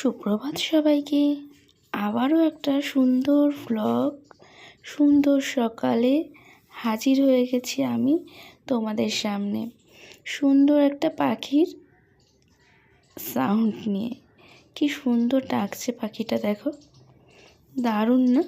সুপ্রভাত সবাইকে। আবারও একটা সুন্দর ভ্লগ সুন্দর সকালে হাজির হয়ে গেছি আমি তোমাদের সামনে। সুন্দর একটা পাখির সাউন্ড নিয়ে। কি সুন্দর ডাকছে পাখিটা, দেখো। দারুণ না?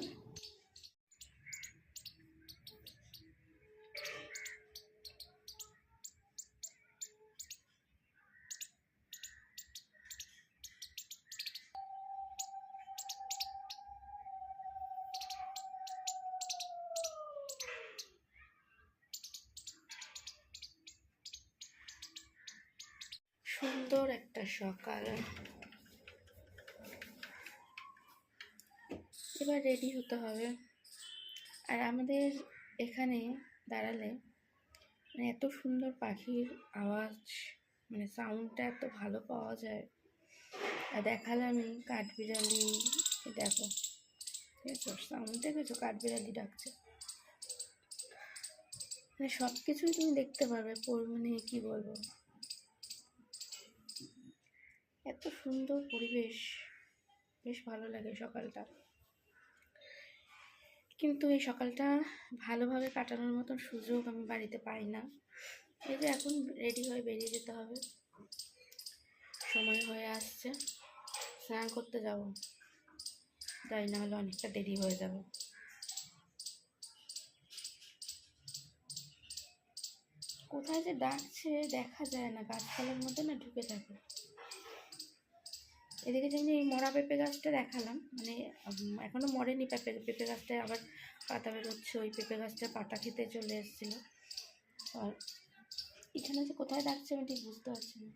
সুন্দর একটা সকাল। এবার রেডি হতে হবে। আর আমাদের এখানে দাঁড়ালে মানে এত সুন্দর পাখির আওয়াজ মানে সাউন্ডটা এত ভালো পাওয়া যায়। আর দেখালামই কাঠবিড়ালি দেখো, দেখেছ? সাউন্ড দেখেছ? কাঠবিড়ালি ডাকছে। মানে সব কিছুই তুমি দেখতে পারবে পর- মানে কি বলব? এত সুন্দর পরিবেশ। বেশ ভালো লাগে সকালটা। কিন্তু এই সকালটা ভালোভাবে কাটানোর মতন সুযোগ আমি বাড়িতে পাই না। এই যে এখন রেডি হয়ে বেরিয়ে যেতে হবে। সময় হয়ে আসছে। স্নান করতে যাব। যাই না হলে অনেকটা দেরি হয়ে যাবে। কোথায় যে ডাকছে দেখা যায় না। গাছপালার মধ্যে না ঢুকে থাকে। এদিকে যেমনি এই মরা পেঁপে গাছটা দেখালাম মানে উম, এখনও মরেনি পেঁপে পেঁপে গাছটায় আবার পাতা বেরোচ্ছে ওই পেঁপে গাছটা পাতা খেতে চলে এসেছিল। আর এখানে যে কোথায় ডাকছে আমি ঠিক বুঝতে পারছি না।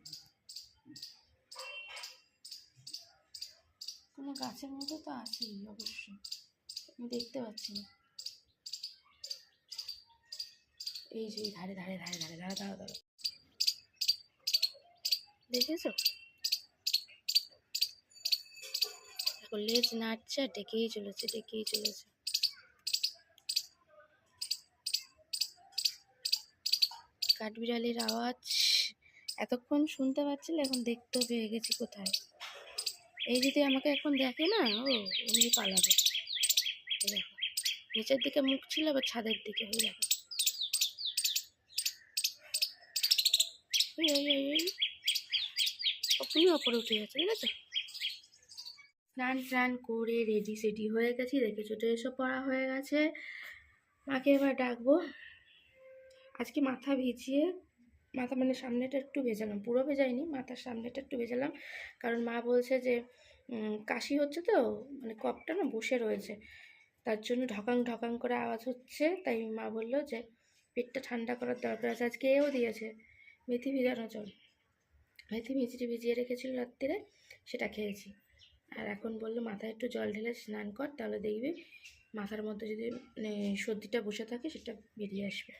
কোনো গাছের মধ্যে তো আছেই অবশ্যই আমি দেখতে পাচ্ছি না। এই যে ধারে ধারে ধারে ধারে ধারে ধারে ধারে। দেখেছ? লেজ আর ডেকেই চলেছে ডেকেই চলেছে। কাঠবিড়ালির আওয়াজ এতক্ষণ শুনতে পাচ্ছিলে? এখন দেখতেও পেয়ে গেছি কোথায়? এই যদি আমাকে এখন দেখে না? ও এমনি পালাবে। দেখো, নিচের দিকে মুখ ছিল, আবার ছাদের দিকে ওই দেখো। ওই ওই ওই ওপরে উঠে গেছে ঠিক আছে স্নান টান করে রেডি সেডি হয়ে গেছি দেখেছ ড্রেসও পড়া হয়ে গেছে। মাকে এবার ডাকবো। আজকে মাথা ভিজিয়ে, মাথা মানে সামনেটা একটু ভেজালাম, পুরো ভেজাইনি, মাথার সামনেটা একটু ভেজালাম। কারণ মা বলছে যে কাশি হচ্ছে তো মানে কপটা না বসে রয়েছে। তার জন্য ঢকাং ঢকাং করে আওয়াজ হচ্ছে, তাই মা বলল যে, পেটটা ঠান্ডা করার দরকার আছে। আজকে এও দিয়েছে, মেথি ভিজানো জল। মেথি মিষ্টি ভিজিয়ে রেখেছিল রাত্রিরে সেটা খেয়েছি। আর এখন বলল, মাথায় একটু জল ঢেলে স্নান কর, তাহলে দেখবি মাথার মধ্যে যদি মানে সর্দিটা বসে থাকে, সেটা বেরিয়ে আসবে।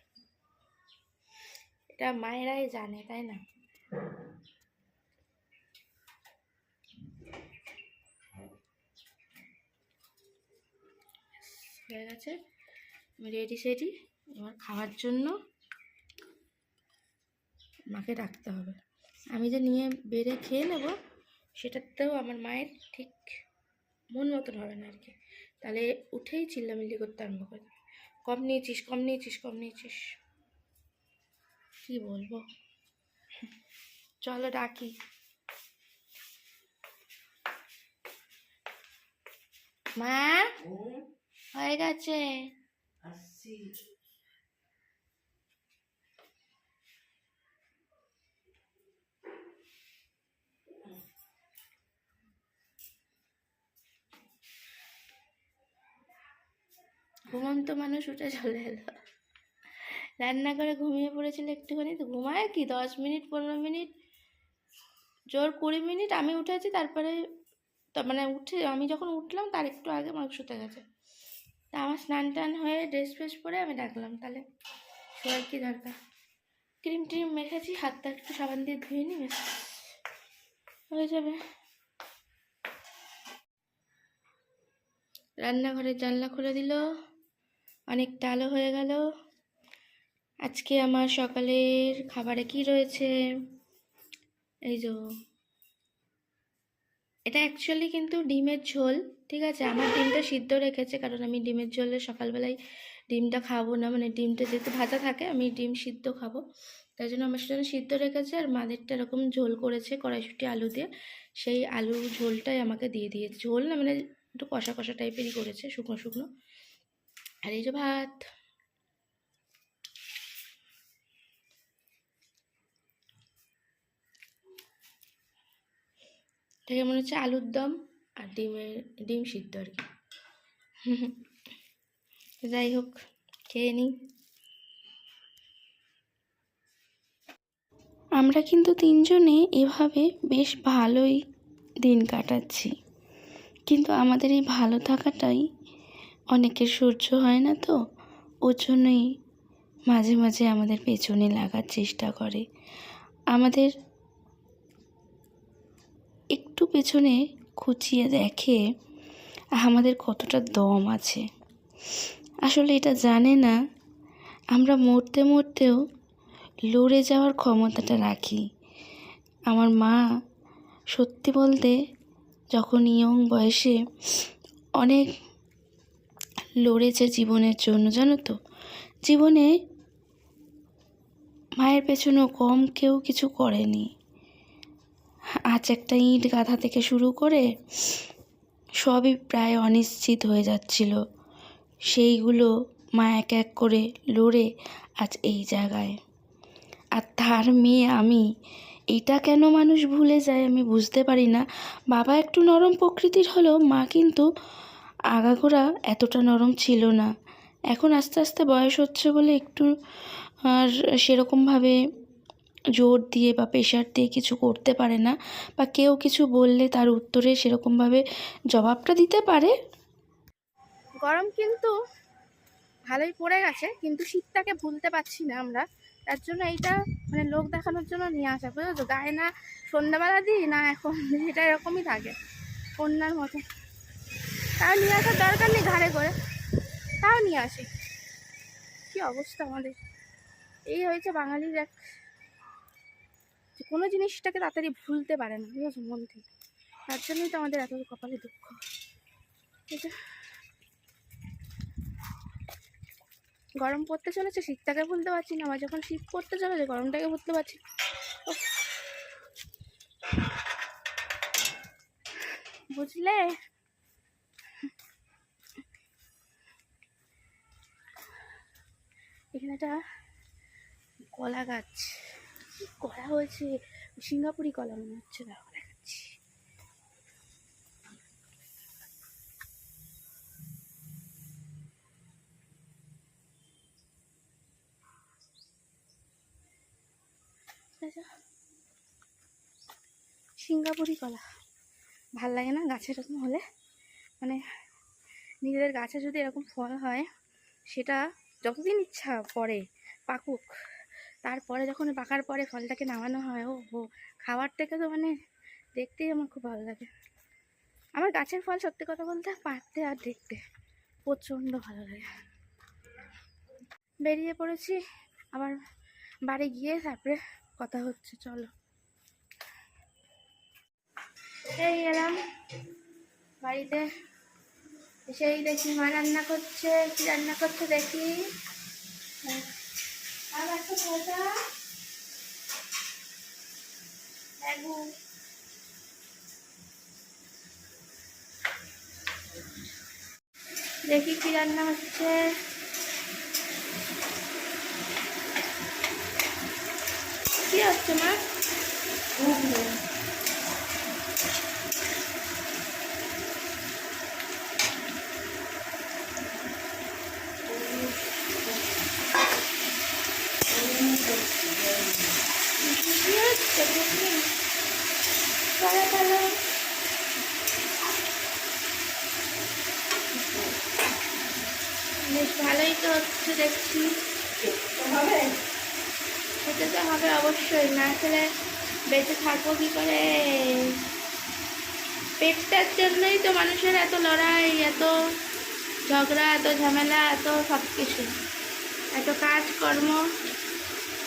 এটা মায়েরাই জানে, তাই না? হয়ে গেছে। রেডি সেডি এবার খাওয়ার জন্য মাকে ডাকতে হবে। আমি যে নিয়ে বেড়ে খেয়ে নেব সেটাতেও আমার মায়ের ঠিক মন মতন হবে না আর কি। তাহলে উঠেই চিল্লামিল্লি করতে আরম্ভ করে দেবে। কম নিয়েছিস কম নিয়েছিস কম নিয়েছিস। কি বলব? চলো ডাকি মা হয়ে গেছে। ঘুমন্ত মানুষ উঠে চলে এলো। রান্না করে ঘুমিয়ে পড়েছিল একটুখানি, তো ঘুমায় কি? দশ মিনিট, পনেরো মিনিট? জোর কুড়ি মিনিট আমি উঠেছি, তারপরে মানে উঠে, আমি যখন উঠলাম, তার একটু আগে মাংস শুতে গেছে। তা আমার স্নান টান হয়ে ড্রেস ফ্রেস পরে আমি ডাকলাম, তাহলে শোয়ার কি দরকার? ক্রিম ট্রিম মেখেছি, হাতটা একটু সাবান দিয়ে ধুয়ে নি ব্যাস হয়ে যাবে। রান্নাঘরের জানলা খুলে দিল। অনেকটা আলো হয়ে গেল। আজকে আমার সকালের খাবারে কি রয়েছে? এই যে, এটা অ্যাকচুয়ালি কিন্তু ডিমের ঝোল, ঠিক আছে? আমার ডিমটা সিদ্ধ রেখেছে কারণ আমি ডিমের ঝোলে সকালবেলায় ডিমটা খাব না। মানে ডিমটা যেহেতু ভাজা থাকে, আমি ডিম সিদ্ধ খাব। তাই জন্য আমার সেটা সিদ্ধ রেখেছে আর মাদেরটা এরকম ঝোল করেছে কড়াইশুটি আলু দিয়ে। সেই আলুর ঝোলটাই আমাকে দিয়ে দিয়েছে। ঝোল না মানে একটু কষা কষা টাইপেরই করেছে, শুকনো শুকনো। আর যে ভাত। এটাকে মনে হচ্ছে আলুর দম আর ডিমের, ডিম সিদ্ধ আর কি। যাই হোক, খেয়ে নিই। আমরা কিন্তু তিনজনে এভাবে বেশ ভালোই দিন কাটাচ্ছি। কিন্তু আমাদের এই ভালো থাকাটাই অনেকের সহ্য হয় না তো ওর জন্যই মাঝে মাঝে আমাদের পেছনে লাগার চেষ্টা করে। আমাদের একটু পেছনে খুঁচিয়ে দেখে আমাদের কতটা দম আছে। আসলে এটা জানে না, আমরা মরতে মরতেও লড়ে যাওয়ার ক্ষমতাটা রাখি। আমার মা সত্যি বলতে যখন ইয়ং বয়সে অনেক লড়েছে জীবনের জন্য, জানো তো? জীবনে মায়ের পেছনেও কম কেউ কিছু করেনি। আজ একটা ইট গাঁথা থেকে শুরু করে সবই প্রায় অনিশ্চিত হয়ে যাচ্ছিল। সেইগুলো মা এক এক করে লড়ে আজ এই জায়গায়। আর তার মেয়ে আমি, এটা কেন মানুষ ভুলে যায় আমি বুঝতে পারি না। বাবা একটু নরম প্রকৃতির হলেও মা কিন্তু আগাগোড়া এতটা নরম ছিল না। এখন আস্তে আস্তে বয়স হচ্ছে বলে একটু আর সেরকমভাবে জোর দিয়ে বা প্রেশার দিয়ে কিছু করতে পারে না বা কেউ কিছু বললে তার উত্তরে সেরকমভাবে জবাবটা দিতে পারে। গরম কিন্তু ভালোই পড়ে গেছে, কিন্তু শীতটাকে ভুলতে পারছি না আমরা। তার জন্য এইটা মানে লোক দেখানোর জন্য নিয়ে আসা বুঝেছ গায়ে না সন্ধ্যাবেলা দিই, না এখন, এটা এরকমই থাকে। কন্যার মতো। তাও নিয়ে আসার দরকার নেই ঘাড়ে করে। তাও নিয়ে আসি। কী অবস্থা আমাদের? এই হয়েছে বাঙালির এক কোনো জিনিসটাকে তাড়াতাড়ি ভুলতে পারে না, বুঝেছ, মন থেকে। তার জন্যই তো আমাদের এত কপালে দুঃখ। এই যে গরম পড়তে চলেছে, শীতটাকে ভুলতে পারছি না। আমার যখন শীত পড়তে চলেছে, গরমটাকে ভুলতে পারছি। বুঝলে? এখানে একটা কলা গাছ। কি কলা হয়েছে? সিঙ্গাপুরি কলা মনে হচ্ছে দেখো দেখাচ্ছি। দেখো। সিঙ্গাপুরি কলা। ভালো লাগে না গাছে এরকম হলে? মানে নিজেদের গাছে যদি এরকম ফল হয়, সেটা যতদিন ইচ্ছা পরে পাকুক। তারপরে যখন পাকার পরে ফলটাকে নামানো হয় ও হো খাবার থেকে তো মানে দেখতেই আমার খুব ভালো লাগে। আমার গাছের ফল সত্যি কথা বলতে পাকতে আর দেখতে প্রচণ্ড ভালো লাগে। বেরিয়ে পড়েছি, আবার বাড়ি গিয়ে তারপরে কথা হচ্ছে, চলো। এই এলাম বাড়িতে। এসেই দেখি মা রান্না করছে, কি রান্না করছে দেখি। আর একটা দেখি কি রান্না হচ্ছে। কি হচ্ছে মা? বেশ ভালোই তো হচ্ছে দেখছি। খেতে তো হবে অবশ্যই, না খেলে বেঁচে থাকব কি করে? পেটটার জন্যই তো মানুষের এত লড়াই, এত ঝগড়া, এত ঝামেলা, এত সব কিছু এত কাজকর্ম।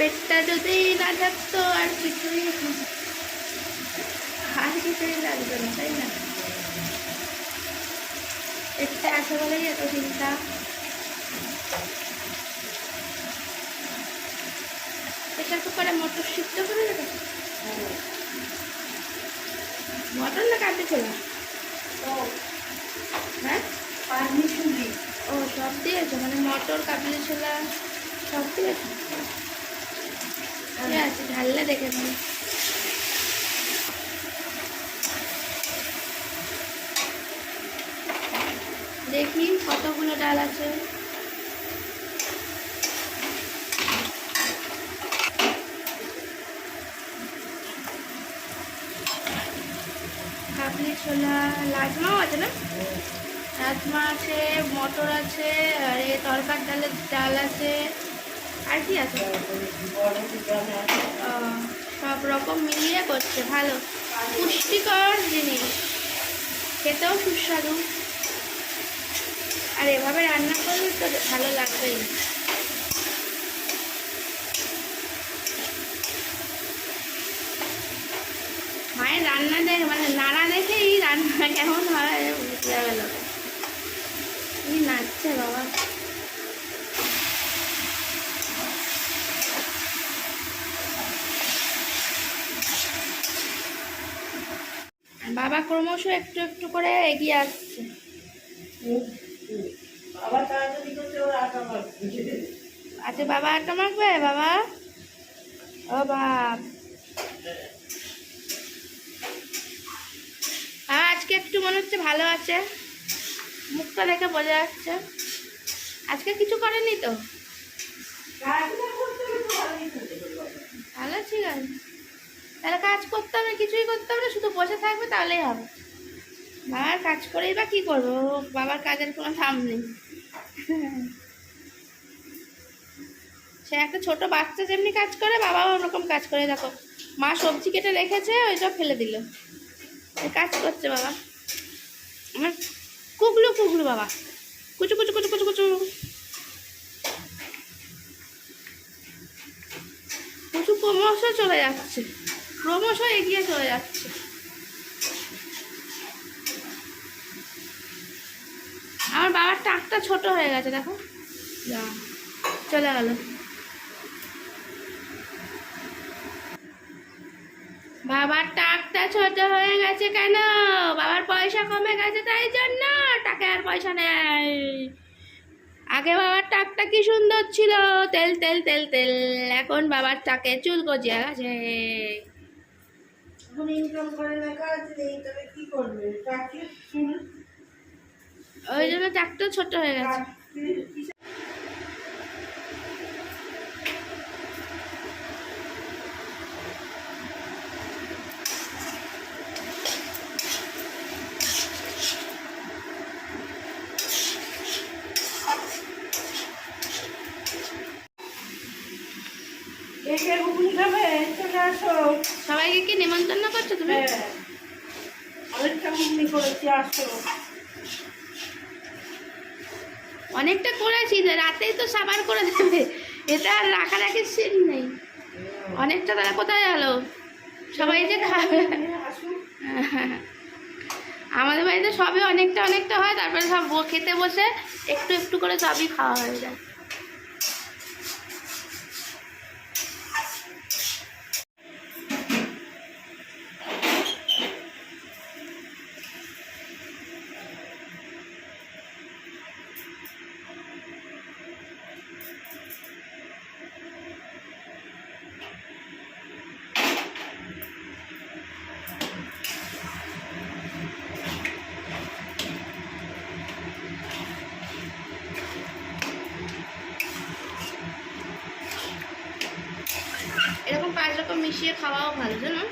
পেটটা যদি না থাকতো আর কিছুই আর কিছুই লাগবে না তাই না? পেটটা আছে বলেই এত চিন্তা। প্রেশার কুকারে মটর সিদ্ধ করে রেখেছি মটর না কাটতে ছোলা? হ্যাঁ? ও সব দিয়েছ? মানে মটর কাবলি ছোলা সব দিয়েছ? ঠিক আছে ঢাললে দেখে নেব। দেখি কতগুলো ডাল আছে। কাবলি ছোলা রাজমাও আছে না? রাজমা আছে মটর আছে আর এ তরকার ডালের ডাল আছে। আর কি আছে সব রকম মিলিয়ে করছে, ভালো। পুষ্টিকর জিনিস। খেতেও সুস্বাদু। আর এভাবে রান্না করলে তো ভালো লাগবেই। মায়ের রান্না দেখে মানে নাড়া দেখেই রান্না কেমন হয়, বুঝতে লোক কি নাচছে বাবা আর বাবা ক্রমশ একটু একটু করে এগিয়ে আসছে। আচ্ছা বাবা আটা মাখবে বাবা? ও বাপ। হ্যাঁ আজকে একটু মনে হচ্ছে ভালো আছে। মুখটা দেখে বোঝা যাচ্ছে। আজকে কিছু করেনি তো? বাবা। ভালো ঠিক আছে। তাহলে কাজ করতে হবে, কিছুই করতে হবে না, শুধু বসে থাকবে তাহলেই হবে। বাবার কাজ করেই বা কী করব? বাবার কাজের কোনো থাম নেই। সে একটা ছোট বাচ্চা যেমনি কাজ করে, বাবাও ওরকম কাজ করে। দেখো, মা সবজি কেটে রেখেছে ওইটা ফেলে দিল। কাজ করছে বাবা। আমার কুকলু কুকলু বাবা। কুচু কুচু কুচু কুচু কুচু। কুচু ক্রমশ চলে যাচ্ছে। ক্রমশ এগিয়ে চলে যাচ্ছে। আমার বাবার টাকটা ছোট হয়ে গেছে দেখো। চলে গেল। বাবার টাকটা ছোট হয়ে গেছে কেন? বাবার পয়সা কমে গেছে তাই জন্য টাকা আর পয়সা নেই। আগে বাবার টাকটা কি সুন্দর ছিল? তেল তেল তেল তেল। এখন বাবার টাকে চুল গজিয়ে গেছে। এখন ইনকাম করে না কাজ নেই তবে কি করবে? চাকরি? শুরু ওই জন্য টাকটা ছোট হয়ে গেছে চাকরি কে কে ঘুগনি খাবে চলে আসো সবাইকে কি নিমন্ত্রণ করছ তুমি? হ্যাঁ। অনেকটা করেছি আসো। অনেকটা করেছি রাতেই তো সাবার করে দেবে। এটা আর রাখারাখির সিন নেই। অনেকটা তারা কোথায় গেল? সবাই যে খাবে। আমাদের বাড়িতে সবই অনেকটা অনেকটা হয় তারপরে সব খেতে বসে একটু একটু করে সবই খাওয়া হয়ে যায়। মিশিয়ে খাওয়াও ভালো, জানো?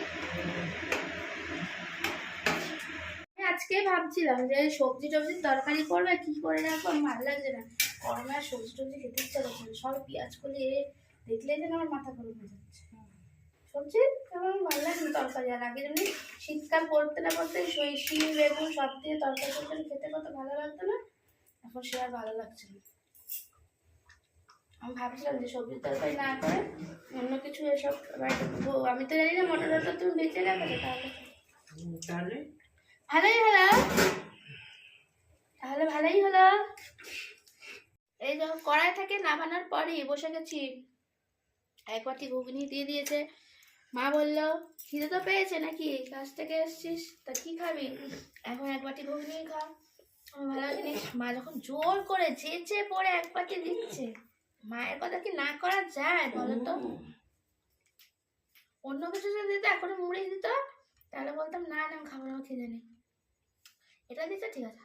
আজকে ভাবছিলাম যে সবজি টবজির তরকারি করবে, কি করে রাখব ভালো লাগছে না। গরমে সবজি টবজি খেতে ইচ্ছা করছে না, সব পেঁয়াজ করলে দেখলেই যেন আমার মাথা গরম হয়ে যাচ্ছে। সবজি তেমন ভালো লাগে না তরকারি, আর আগে যেমনি শীতকাল পড়তে না পড়তে সই শিম, বেগুন সব দিয়ে তরকারি টরকারি খেতে কত ভালো লাগতো না, এখন সে আর ভালো লাগছে না। আমি ভাবছিলাম যে সবজির তরকারি না করে অন্য কিছু এসব আমি তো জানি না মটর টটর তুমি বেঁচে রাখো তাহলে। তাহলে? ভালোই হলো। তাহলে ভালোই হলো। এই যখন কড়াই থেকে নামানোর পরেই বসে গেছি। এক বাটি ঘুগনি দিয়ে দিয়েছে। মা বলল খিদে তো পেয়েছে নাকি? কাছ থেকে এসছিস তা কি খাবি? এখন এক বাটি ঘুগনি খা। আমার ভালো জিনিস মা যখন জোর করে চেঁচে পড়ে এক বাটি দিচ্ছে। মায়ের কথা কি না করা যায় বলো তো অন্য কিছু যদি দিত এখনও মুড়ি দিত তাহলে বলতাম না না আমি খাব না খিদে নেই। এটা দিচ্ছে ঠিক আছে।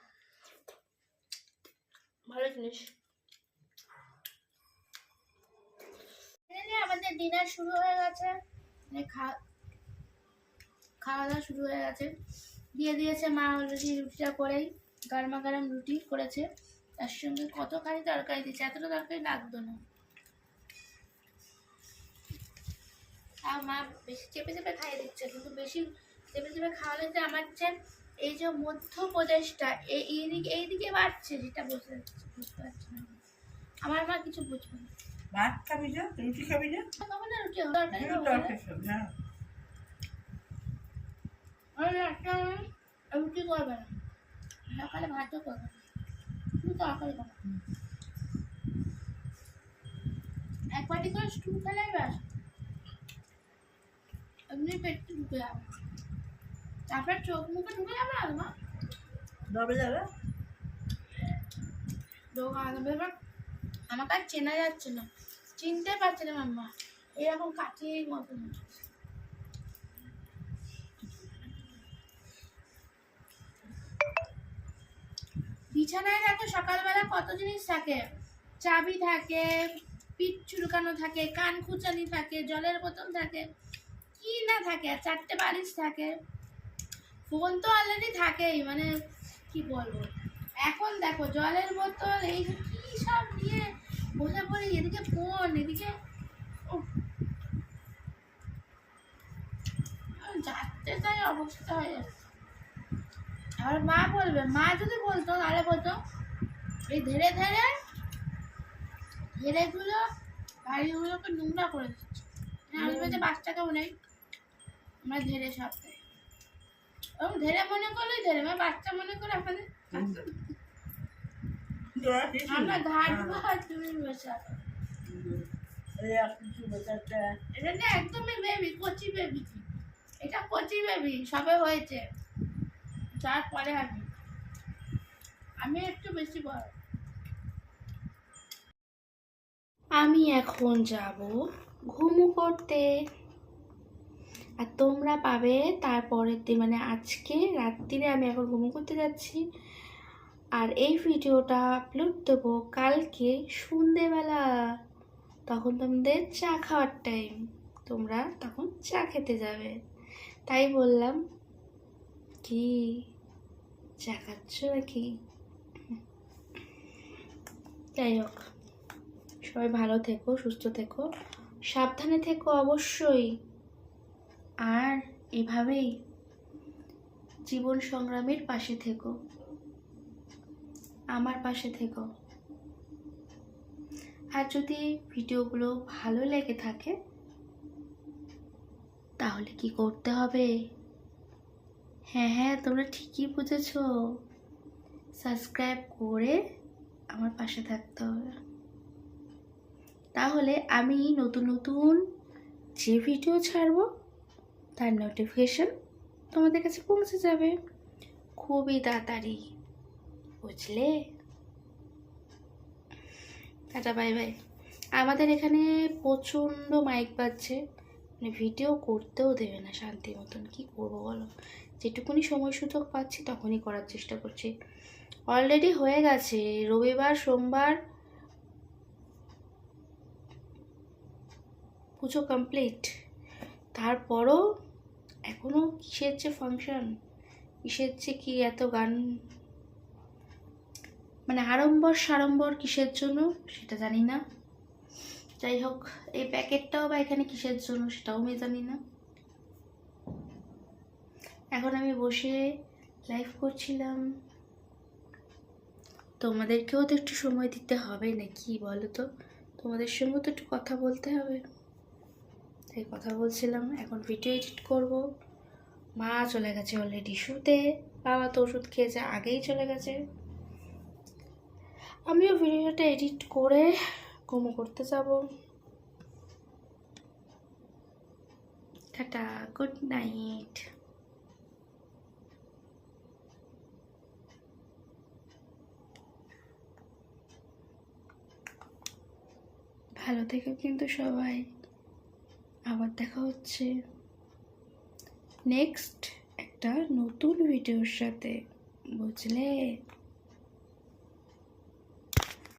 ভালো জিনিস। আমাদের ডিনার শুরু হয়ে গেছে মানে খাওয়া দাওয়া শুরু হয়ে গেছে। দিয়ে দিয়েছে মা অলরেডি রুটিটা করেই গরমা গরম রুটি করেছে। তার সঙ্গে কতখানি তরকারি দিচ্ছে এতটা তরকারি লাগতো না। তাও মা বেশি চেপে চেপে খাইয়ে দিচ্ছে কিন্তু বেশি চেপে চেপে খাওয়ালে যে আমার যে এই যে মধ্যপ্রদেশটা এই এইদিকে এইদিকে বাড়ছে যেটা বুঝতে বুঝতে পারছি না। আমার মা কিছু বুঝবে না। ভাত খাবি না রুটি খাবি না তখন না। রুটি তরকারি হ্যাঁ। আর রুটি করবে না। সকালে ভাতও করবে এক বাটি করে স্টু খেলে ব্যাস। এমনি পেটে ঢুকে যাবে। তারপর চোখ মুখে ঢুকে যাবে না মা? দবে যাবে? আমাকে আর চেনা যাচ্ছে না। চিনতে পারছে না মাম্মা। এরকম কাঠির মতন। বিছানায় দেখো সকালবেলা কত জিনিস থাকে? চাবি থাকে, পিঠ চুলকানো থাকে, কান খুচানি থাকে, জলের বোতল থাকে, কি না থাকে চারটে বালিশ থাকে। ফোন তো অলরেডি থাকেই মানে কি বলব? এখন দেখো, জলের বোতল, এই কি সব নিয়ে বসে পড়ি, এদিকে ফোন, এদিকে যাচ্ছে তাই অবস্থা হয়ে যাচ্ছে। আর মা বলবে মা যদি বলতো তাহলে বলতো এই ধীরে ধীরে ধীরেগুলো বাড়িগুলোকে নোংরা করে দিচ্ছে। আমি বলছি বাচ্চাকেও নেই আমরা ধীরে সব এবং ধীরে মনে করলেই ধীরে মানে বাচ্চা মনে করে আমাদের আমরা। ঘাট হ্যাঁ। ভাত তুমি বসে এটা না একদমই বেবি কচি বেবি এটা কচি বেবি সবে হয়েছে। যার পরে আমি আমি একটু বেশি বড়। আমি এখন যাব ঘুমু করতে। আর তোমরা পাবে তারপরের দিন মানে আজকে রাত্রিরে আমি এখন ঘুমু করতে যাচ্ছি। আর এই ভিডিওটা আপলোড দেবো কালকে সন্ধেবেলা। তখন তোমাদের চা খাওয়ার টাইম তোমরা তখন চা খেতে যাবে। তাই বললাম কি? চা নাকি যাই হোক সবাই ভালো থেকো, সুস্থ থেকো। সাবধানে থেকো অবশ্যই। আর এভাবেই জীবন সংগ্রামের পাশে থেকো। আমার পাশে থেকো। আর যদি ভিডিওগুলো ভালো লেগে থাকে, তাহলে কি করতে হবে? হ্যাঁ হ্যাঁ তোমরা ঠিকই বুঝেছ। সাবস্ক্রাইব করে আমার পাশে থাকতে হবে। তাহলে আমি নতুন নতুন যে ভিডিও ছাড়বো, তার নোটিফিকেশন তোমাদের কাছে পৌঁছে যাবে। খুবই তাড়াতাড়ি, বুঝলে? Tata, bye bye. আমাদের এখানে প্রচণ্ড মাইক বাজছে। মানে ভিডিও করতেও দেবে না শান্তি মতন। কি করব বলো? যেটুকুনি সময় সুযোগ পাচ্ছি তখনই করার চেষ্টা করছি। অলরেডি হয়ে গেছে। রবিবার, সোমবার পুজো কমপ্লিট তারপরও এখনও কিসের যে ফাংশন কিসের যে কি এত গান? মানে আড়ম্বর সাড়ম্বর কিসের জন্য সেটা জানি না। যাই হোক, এই প্যাকেটটাও বা এখানে কিসের জন্য সেটাও আমি জানি না। এখন আমি বসে লাইভ করছিলাম। তোমাদেরকেও তো একটু সময় দিতে হবে নাকি বলো তো? তোমাদের সঙ্গে তো একটু কথা বলতে হবে। তাই কথা বলছিলাম, এখন ভিডিও এডিট করব। মা চলে গেছে অলরেডি শুতে, বাবা তো ওষুধ খেয়েছে, আগেই চলে গেছে। আমিও ভিডিওটা এডিট করে ঘুমো করতে যাব। টাটা গুড নাইট ভালো থেকো কিন্তু সবাই আবার দেখা হচ্ছে। নেক্সট একটা নতুন ভিডিওর সাথে বুঝলে?